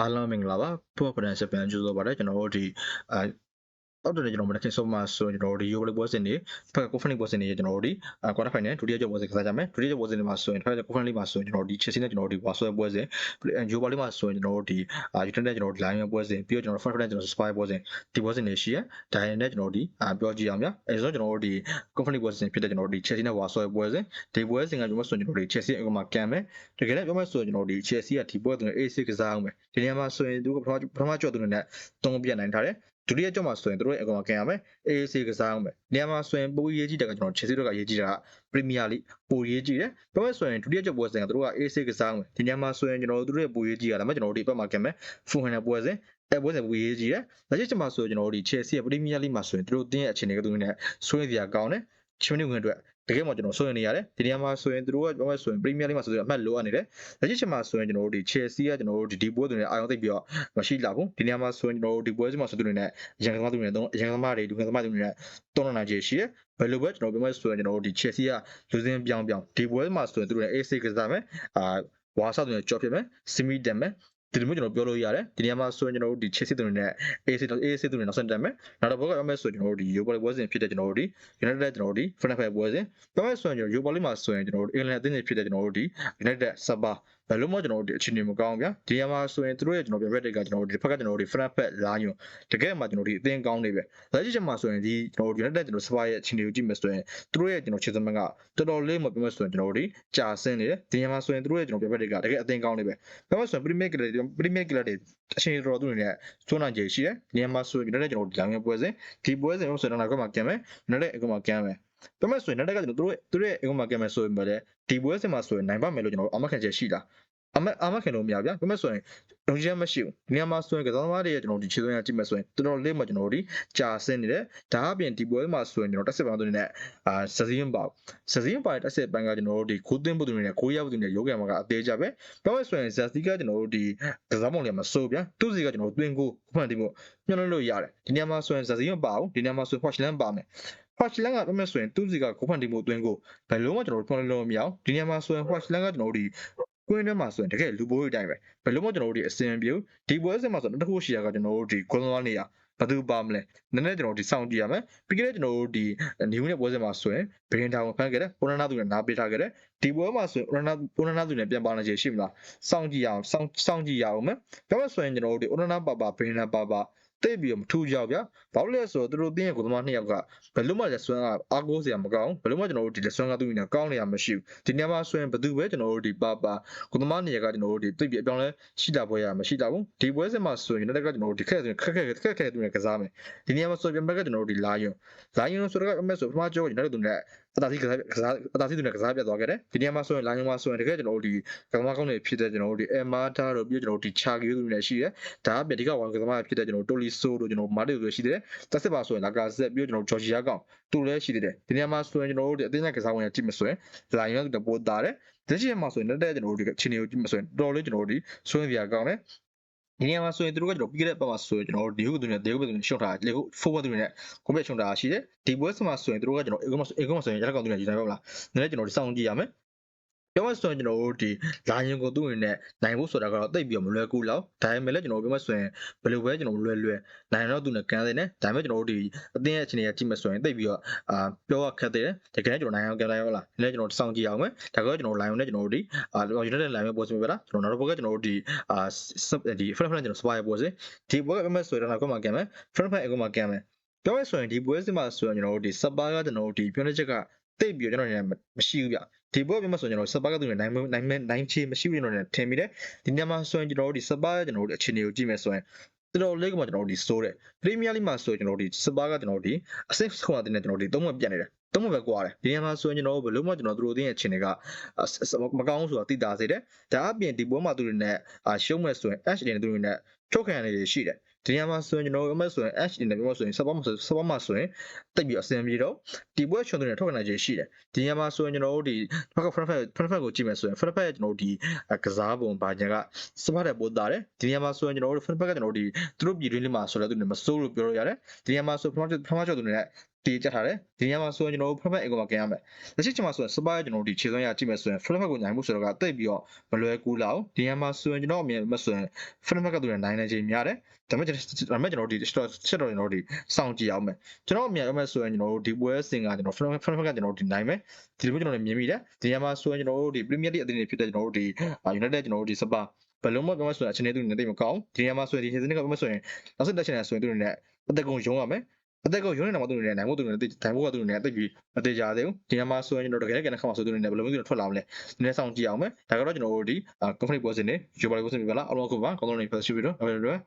အားလုံးမင်္ဂလာပါဖော့ဖဒန်စပန်ကျူဆိုပါတယ်ကျွန်တော်တို့ဒီ အဲအောက်တယ်ကျွန်တော်မနက်ခင်းဆုံးမှဆိုရင်ကျွန်တော်တို့ဒီ Euro League ပွဲစဉ်တွေဖက်က Conference League ပွဲစဉ်တွေကျွန်တော်တို့ဒီ Quarter Final ဒုတိယကျော်ပွဲစဉ်ကစားကြမယ်ဒုတိယကျော်ပွဲစဉ်တွေမှာဆိုရင်ဖက်က Conference League မှာဆိုရင်ကျွန်တော်တို့ဒီ Chelsea နဲ့ကျွန်တော်တို့ဒီ Warsaw ပွဲစဉ် Europa League မှာဆိုရင်ကျွန်တော်တို့ဒီ United နဲ့ကျွန်တော်တို့ Lyon ပွဲစဉ်ပြီးတော့ကျွန်တော်တို့ Frankfurt နဲ့ကျွန်တော်တို့ Spy ပွဲစဉ်ဒီပွဲစဉ်တွေရှိရဒါရင်နဲ့ကျွန်တော်တို့ဒီပြောကြည့်အောင်ဗျအဲဆိုကျွန်တော်တို့ဒီ Conference League ပွဲစဉ်ဖြစ်တဲ့ကျွန်တော်တို့ဒီ Chelsea နဲ့ Warsaw ပွဲစဉ်ဒီပွဲစဉ်ကကျွန်တော်ဆိုရင်ကျွန်တော်တို့ဒီ Chelsea အကမှာကန်မယ်တကယ်လည်းပြောမှဆိုရင်ကျွန်တော်တို့ဒီ Chelsea ကဒီပွဲစဉ် AC ကစားအောင်မယ်ဒီနေရာမှာဆိုရင်သူကပထမပထမကြော့သူတွေနဲ့တုံးပြတ်နိုင်ထားတယ် ဒုတိယကြော့မှာဆိုရင်တို့ရဲ့အကောင်ကင်ရမယ် AAC ကစားအောင်မယ်နေရာမှာဆိုရင်ပိုရေးကြီးတယ်ကကျွန်တော် Chelsea တို့ကရေးကြီးတာက Premier League ပိုရေးကြီးတယ်ပြောမယ်ဆိုရင်ဒုတိယကြော့ပွဲစဉ်ကတို့က AAC ကစားအောင်မယ်ဒီနေရာမှာဆိုရင်ကျွန်တော်တို့တို့ရဲ့ပိုရေးကြီးရတာမှကျွန်တော်တို့ဒီဘက်မှာကင်မယ် Fulham နဲ့ပွဲစဉ်အဲပွဲစဉ်ပိုရေးကြီးတယ်လက်ရှိချိန်မှာဆိုရင်ကျွန်တော်တို့ဒီ Chelsea ရဲ့ Premier League မှာဆိုရင်တို့တင်းရဲ့အခြေအနေကသူနဲ့ဆွေးနွေးစရာကောင်းတယ်ချင်းနေဝင်အတွက် တကယ်မှကျွန်တော်ဆွေးနွေးနေရတယ်ဒီနေရာမှာဆိုရင်တို့ကပြောမယ်ဆိုရင် Premier League မှာဆိုရင်အမှတ်လိုအပ်နေတယ်လက်ရှိချိန်မှာဆိုရင်ကျွန်တော်တို့ဒီ Chelsea ကကျွန်တော်တို့ဒီဒီပွဲတွေနဲ့အာရုံသိပ်ပြီးတော့မရှိလာဘူးဒီနေရာမှာဆိုရင်ကျွန်တော်တို့ဒီပွဲစဉ်မှာဆိုသူတွေနဲ့ရန်ကစားသူတွေနဲ့ရန်ကစားတွေဒုကစားတွေနဲ့တွန်းလှန်နိုင်ခြေရှိတယ်ဘယ်လိုပဲကျွန်တော်ပြောမယ်ဆိုရင်ကျွန်တော်တို့ဒီ Chelsea ကလူစင်းပြောင်းပြောင်းဒီပွဲမှာဆိုရင်သူတို့နဲ့ AC ကစားမယ်အာဝါဆောက်တွေနဲ့ကြော့ဖြစ်မယ်စီမီတက်မယ် ဒီလိုမျိုးကျွန်တော်ပြောလို့ရတယ်ဒီနေရာမှာဆိုရင်ကျွန်တော်တို့ဒီ Chelsea တွေနဲ့ AC AC တွေနဲ့နောက်ဆက်တက်မယ်နောက်တော့ဘောကပြောမယ်ဆိုရင်ကျွန်တော်တို့ဒီ Europa League ပွဲစဉ်ဖြစ်တဲ့ကျွန်တော်တို့ဒီ United ကျွန်တော်တို့ဒီ Frankfurt ပွဲစဉ်ပြောမယ်ဆိုရင်ကျွန်တော် Europa League မှာဆိုရင်ကျွန်တော်တို့ England အသင်းတွေဖြစ်တဲ့ကျွန်တော်တို့ဒီ United Saba ဘယ်လိုမှကျွန်တော်တို့ဒီအခြေအနေမကောင်းဗျာဒီနေရာမှာဆိုရင်တို့ရဲ့ကျွန်တော်ပြရက်တွေကကျွန်တော်တို့ဒီဖက်ကကျွန်တော်တို့ဒီ Frankfurt လာညွန်တကယ်မှကျွန်တော်တို့ဒီအသင်းကောင်းနေပဲလက်ရှိချက်မှာဆိုရင်ဒီကျွန်တော်တို့ United ကျွန်တော် Saba ရဲ့အခြေအနေကိုကြည့်မယ်ဆိုရင်တို့ရဲ့ကျွန်တော်ခြေစမကတော်တော်လေးမပြောမယ်ဆိုရင်ကျွန်တော်တို့ဒီကြာဆင်းနေတယ်ဒီနေရာမှာဆိုရင်တို့ရဲ့ကျွန်တော်ပြရက်တွေကတကယ်အသင်းကောင်းနေပဲပြောမယ်ဆိုရင် Premier League တွေ Premier League တွေအချိန်တော်တော်သူတွေနဲ့ကျွမ်းနိုင်ခြေရှိတယ်ဒီနေရာမှာဆိုရင် United ကျွန်တော်တို့ဒီလောင်းရဲ့ပွဲစဉ်ဒီပွဲစဉ်လို့ဆိုတော့နောက်ကမှကန်မယ် United အကမှကန်မယ်ဒါမဲ့ဆိုရင်နောက်ကကျွန်တော်တို့တို့ရဲ့အကမှကန်မယ်ဆိုရင်ပဲဒီပွဲစဉ်မှာဆိုရင်နိုင်ပါမယ်လို့ကျွန်တော်အမခံချက်ရှိတာ အမအမခင်လို့မရဗျာဒါမဲ့ဆိုရင်လုံခြုံမရှိဘူးဒီနေရာမှာဆိုရင်ကစားသမားတွေရဲ့ကျွန်တော်ဒီခြေစွမ်းရကြည့်မယ်ဆိုရင်တော်တော်လေးမှကျွန်တော်တို့ဒီကြာဆင်းနေတယ်ဒါအပြင်ဒီပွဲမှာဆိုရင်ကျွန်တော်တက်စစ်ပန်းတွေနဲ့အာစစင်းပါစစင်းပါတက်စစ်ပန်းကကျွန်တော်တို့ဒီခိုးသွင်းပုတ်တွေနဲ့ခိုးရောက်ပုတ်တွေနဲ့ရုပ်ကံမှာကအသေးကြပဲပြောမယ်ဆိုရင်ဇက်စီကကျွန်တော်တို့ဒီကစားပုံတွေမှာစိုးဗျာသူ့စီကကျွန်တော်တို့တွင်းကိုဖွင့်တင်ဖို့ညှိနှိုင်းလို့ရတယ်ဒီနေရာမှာဆိုရင်ဇက်စီမပါဘူးဒီနေရာမှာဆိုရင် Watchland ပါမယ် Watchland ကပြောမယ်ဆိုရင်သူ့စီကကိုဖွင့်တင်ဖို့တွင်းကိုဘယ်လုံးမှကျွန်တော်တို့ဖွင့်လို့မရအောင်ဒီနေရာမှာဆိုရင် Watchland ကကျွန်တော်တို့ဒီ ကွင်းထဲမှာဆိုရင်တကယ်လူပိုးတွေတိုင်းပဲဘယ်လိုမှကျွန်တော်တို့ဒီအစင်ပြေဒီပွဲစဉ်မှာဆိုတော့တစ်ခုရှိရကကျွန်တော်တို့ဒီဂွန်သွားနေရဘယ်သူပါမလဲနည်းနည်းကျွန်တော်ဒီစောင့်ကြည့်ရမယ်ပြီးခဲ့တဲ့ကျွန်တော်တို့ဒီနေဦးနဲ့ပွဲစဉ်မှာဆိုရင်ဘရင်တာကိုဖမ်းခဲ့တယ်ပိုနနာသူနဲ့နားပေးထားခဲ့တယ်ဒီပွဲမှာဆိုရင်ပိုနနာပိုနနာသူနဲ့ပြန်ပါနေချေရှိမလားစောင့်ကြည့်ရအောင်စောင့်စောင့်ကြည့်ရအောင်မယ်ဒါမှဆိုရင်ကျွန်တော်တို့ဒီပိုနနာပါပါဘရင်နာပါပါ တိတ်ပြီးတော့မထူးကြဗျာဘာလို့လဲဆိုတော့သူတို့တင်းရဲ့ကိုသမားနှစ်ယောက်ကဘယ်လို့မှလက်ဆွမ်းကအားကိုးစရာမကောင်းဘယ်လို့မှကျွန်တော်တို့ဒီလက်ဆွမ်းကသူ့အနေနဲ့ကောင်းနေရမရှိဘူးဒီနေရာမှာဆိုရင်ဘယ်သူပဲကျွန်တော်တို့ဒီပါပါကိုသမားနေရာကကျွန်တော်တို့ဒီတိတ်ပြီးအပြောင်းလဲရှိတာပွဲရမရှိတာဘူးဒီပွဲစဉ်မှာဆိုရင်လည်းကကျွန်တော်တို့ဒီခက်ခက်ခက်ခက်ခက်ခက်သူနဲ့ကစားမယ်ဒီနေရာမှာဆိုရင်ပြန်ဘက်ကကျွန်တော်တို့ဒီလာယွန်လာယွန်ဆိုတော့အမေဆိုပထမကြောကျွန်တော်တို့သူနဲ့အတားစီကစားကစားအတားစီသူနဲ့ကစားပြတ်သွားခဲ့တယ်ဒီနေရာမှာဆိုရင်လာယွန်မှာဆိုရင်တကယ်ကျွန်တော်တို့ဒီကစားကောင်းတွေဖြစ်တဲ့ကျွန်တော်တို့ဒီအမ်မာတာတို့ပြီးကျွန်တော်တို့ဒီချာကီတို့နဲ့ရှိတယ်ဒါအပြင်ဒီကဝါကစားဖြစ်တဲ့ကျွန်တော်တို့တိုလီဆိုတို့ကျွန်တော်မာတီတို့ရှိတယ်တက်စစ်ပါဆိုရင်လာကာဆက်ပြီးကျွန်တော်ဂျော်ဂျီယာကောင်တူလည်းရှိတယ်ဒီနေရာမှာဆိုရင်ကျွန်တော်တို့ဒီအသင်းနဲ့ကစားဝင်ကြည့်မဆိုရင်လာယွန်ကပို့တာတယ်ဒီချိန်မှာဆိုရင်တက်တဲ့ကျွန်တော်တို့ဒီချင်းတွေကိုကြည့်မဆိုရင်တော်တော်လေးကျွန်တော်တို့ဒီဆွေးနွေးပြကောင်းတယ် ဒီနေရာမှာဆိုရင်သူတို့ကကျွန်တော်ပြီးခဲ့တဲ့ပတ်မှာဆိုရင်ကျွန်တော်တို့ဒီဟုသူနဲ့ဒေဟုသူနဲ့ရှုံထားလေဟု forward သူနဲ့ကိုပြရှုံထားရှိတယ်ဒီပွဲစမှာဆိုရင်သူတို့ကကျွန်တော်အေကွန်အေကွန်ဆိုရင်ရက်ကောင်သူနဲ့ယူနိုင်ပါမလားနည်းနည်းကျွန်တော်ဒီစောင့်ကြည့်ရမယ် ပြောမှဆိုရင်ကျွန်တော်တို့ဒီလာရင်ကိုသူ့အနေနဲ့နိုင်ဖို့ဆိုတာကတော့တိတ်ပြီးတော့မလွယ်ကူတော့ဒါပေမဲ့လည်းကျွန်တော်ပြောမှဆိုရင်ဘယ်လိုပဲကျွန်တော်လွယ်လွယ်နိုင်တော့သူနဲ့ကန်နေတယ်ဒါပေမဲ့ကျွန်တော်တို့ဒီအသင်းရဲ့အခြေအနေကကြည့်မှဆိုရင်တိတ်ပြီးတော့အာပြောရခက်သေးတယ်တကယ်ကျွန်တော်နိုင်အောင်ကန်လိုက်ရောလားလည်းကျွန်တော်စောင့်ကြည့်အောင်မယ်ဒါကတော့ကျွန်တော်လိုင်ယွန်နဲ့ကျွန်တော်တို့ဒီအာ United လိုင်ယွန်ပေါ်စင်ပဲလားကျွန်တော်နောက်တစ်ဘက်ကကျွန်တော်တို့ဒီအာဒီ Front Front ကျွန်တော် Spire ပေါ်စင်ဒီဘက်ကပြောမှဆိုရင်တော့ကောမှကန်မယ် Front Front အကောမှကန်မယ်ပြောရဆိုရင်ဒီပွဲစဉ်မှာဆိုရင်ကျွန်တော်တို့ဒီစပါးကကျွန်တော်တို့ဒီပြောနေချက်ကတိတ်ပြီးတော့ကျွန်တော်တို့မရှိဘူးဗျ ဒီပွဲပြောမှဆိုရင်ကျွန်တော်စပါးကသူနဲ့နိုင်နိုင်နိုင်ချေမရှိဘူးကျွန်တော်တို့ထင်မိတယ်ဒီညမှာဆိုရင်ကျွန်တော်တို့ဒီစပါးကကျွန်တော်တို့အခြေအနေကိုကြည့်မယ်ဆိုရင်တော်တော်လေးကမှကျွန်တော်တို့ဒီစိုးတယ်ပရီးမီးယားလိမှာဆိုရင်ကျွန်တော်တို့ဒီစပါးကကျွန်တော်တို့ဒီအဆင့်ဆုံးအတင်းနဲ့ကျွန်တော်တို့ဒီသုံးမပြတ်နေတယ်သုံးမပဲကွာတယ်ဒီညမှာဆိုရင်ကျွန်တော်တို့ဘယ်လို့မှကျွန်တော်တို့ရဲ့အခြေအနေကမကောင်းဆိုတာသိတာစေတယ်ဒါအပြင်ဒီပွဲမှာသူတွေနဲ့ရှုံးမဲ့ဆိုရင် Ash တွေနဲ့သူတွေနဲ့ ချုပ်ခံရနေရှိတယ်ဒီညမှာဆိုရင်ကျွန်တော်တို့အမဆိုရင် Ash အနေနဲ့ပြောဆိုရင် support မှာဆို support မှာဆိုရင်တိတ်ပြီးအဆင်ပြေတော့ဒီပွဲချွန်တွေထောက်ခံနိုင်ခြင်းရှိတယ်ဒီညမှာဆိုရင်ကျွန်တော်တို့ဒီဘက်က front back front back ကိုကြည့်မယ်ဆိုရင် front back ကျွန်တော်တို့ဒီကစားပုံဘာညာက support တဲ့ပို့တာတယ်ဒီညမှာဆိုရင်ကျွန်တော်တို့ front back ကကျွန်တော်တို့ဒီသူတို့ပြည်တွင်းလေးမှာဆိုလဲသူတွေမစိုးလို့ပြောလို့ရတယ်ဒီညမှာဆို front front ချော်သူတွေနဲ့ ဒီကြက်ထားတယ်ဒီနေရာမှာဆိုရင်ကျွန်တော်တို့ front back အင်ကိုမှာကင်ရမယ်လက်ရှိချိန်မှာဆိုရင်စပါးကျွန်တော်တို့ဒီခြေစွမ်းရကြည့်မယ်ဆိုရင် front back ကိုညင်မှုဆိုတော့ကတိတ်ပြီးတော့မလွယ်ကူလောက်ဒီနေရာမှာဆိုရင်ကျွန်တော်အမြင်မှဆိုရင် front back ကသူတွေနိုင်နေခြင်းများတယ်ဒါပေမဲ့ဒါပေမဲ့ကျွန်တော်တို့ဒီ short short ကျွန်တော်တို့ဒီစောင့်ကြည့်အောင်မယ်ကျွန်တော်အမြင်အမှဆိုရင်ကျွန်တော်တို့ဒီပွဲစင်ကကျွန်တော် front front back ကကျွန်တော်တို့ဒီနိုင်မယ်ဒီလိုမျိုးကျွန်တော်တို့မြင်မိတယ်ဒီနေရာမှာဆိုရင်ကျွန်တော်တို့ဒီ premier league အသင်းတွေဖြစ်တဲ့ကျွန်တော်တို့ဒီ united ကျွန်တော်တို့ဒီစပါဘယ်လုံးမပြောမဆိုရင်အချိန်နဲ့သူနေတိတ်မကောင်းဒီနေရာမှာဆိုရင်ဒီဟိစနစ်ကပြောမဆိုရင်နောက်ဆက်တက်ချင်တယ်ဆိုရင်သူတွေနဲ့အသက်ကုန်ရုံးရမယ် အသက်ကုန်ရုံးနေတာမှသူတွေနဲ့နိုင်ဖို့သူတွေနဲ့တိုင်ဖို့ကသူတွေနဲ့အသက်ကြီးမသေးကြသေးဘူးဒီနေရာမှာဆိုရင်ကျွန်တော်တကယ်ကနေခါမှာဆိုသူတွေနဲ့ဘယ်လိုမျိုးသူတွေထွက်လာမလဲဒီနေ့ဆောင်ကြည့်အောင်မယ်ဒါကတော့ကျွန်တော်တို့ဒီ company ပေါ်စင်နေ global ပေါ်စင်ပြပါလားအလုံးခုပါကောင်းဆုံးနေ first video ဟုတ်တယ်